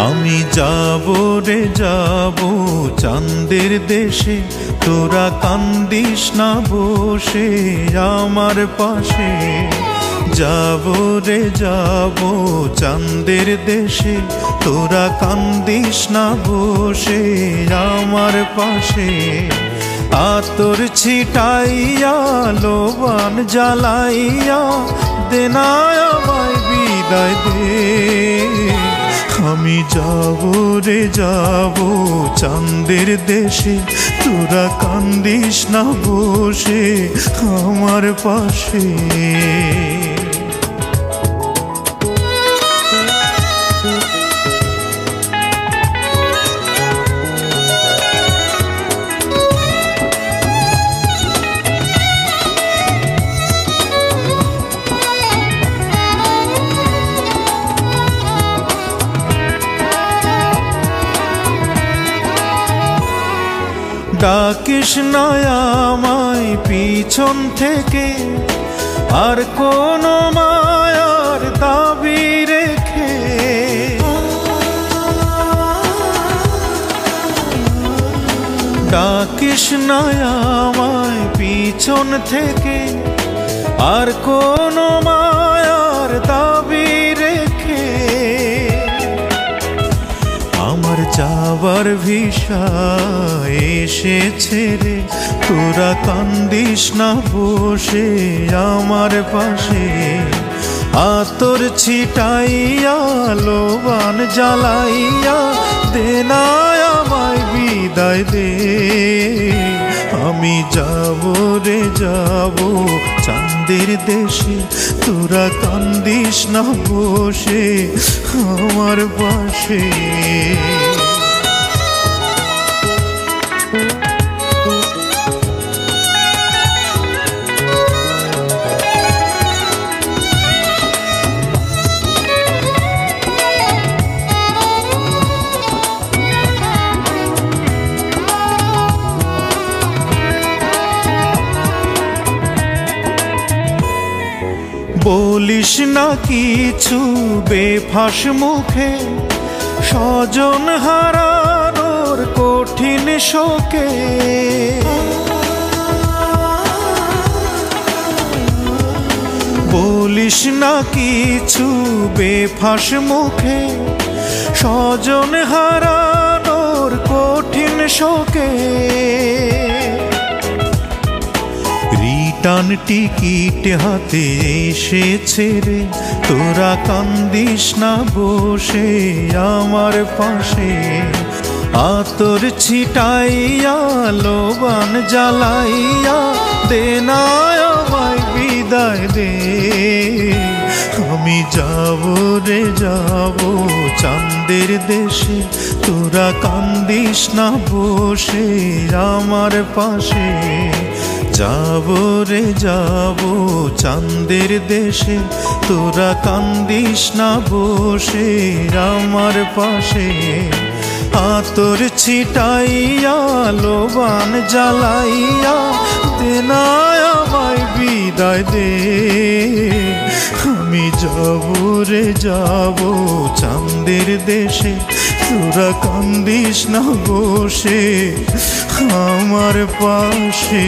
আমি যাব রে যাব চাঁদের দেশে। তোরা কান্দিস না বসে আমার পাশে। যাব রে যাব চাঁদের দেশে। তোরা কান্দিস না বসে আমার পাশে। আতর ছিটাইয়া, লোবান জ্বালাইয়া, দেনায় আমায় বিদায় দে। আমি যাব রে যাব চাঁদের দেশে। তোরা কান্দিস না বসে আমার পাশে। ডাকিস আমায় পিছন থেকে, আর কোনো মায়ার দাবি রেখে। ডাকিস আমায় পিছন থেকে, আর কোনো মায়ার যাবার ভিসা এসেছে রে। তোরা কান্দিস না বসে আমার পাশে। আতর ছিটাইয়া, লোবান জ্বালাইয়া দেনায় আমায় বিদায় দে। আমি যাব রে, যাব চাঁদের দেশে তোরা কান্দিস না বসে আমার পাশে। বলিস না কিছু, বেফাস মুখে। স্বজন হারানোর কঠিন শোকে। বলিস না কিছু, বেফাস মুখে। স্বজন হারানোর কঠিন শোকে। রিটার্ন টিকিট হাতে এসেছে রে। তোরা কান্দিস না বসে আমার পাশে। আতর ছিটাইয়া, লোবান জ্বালাইয়া দেনায় আমায় বিদায় দে। আমি যাব রে, যাব চাঁদের দেশে। তোরা কান্দিস না বসে আমার পাশে। যাব রে যাব চাঁদের দেশে। তোরা কান্দিস না বসে আমার পাশে। আতর ছিটাইয়া, লোবান জ্বালাইয়া দেনায় আমায় বিদায় দে। আমি যাব রে যাব চাঁদের দেশে। তোরা কান্দিস না বসে আমার পাশে।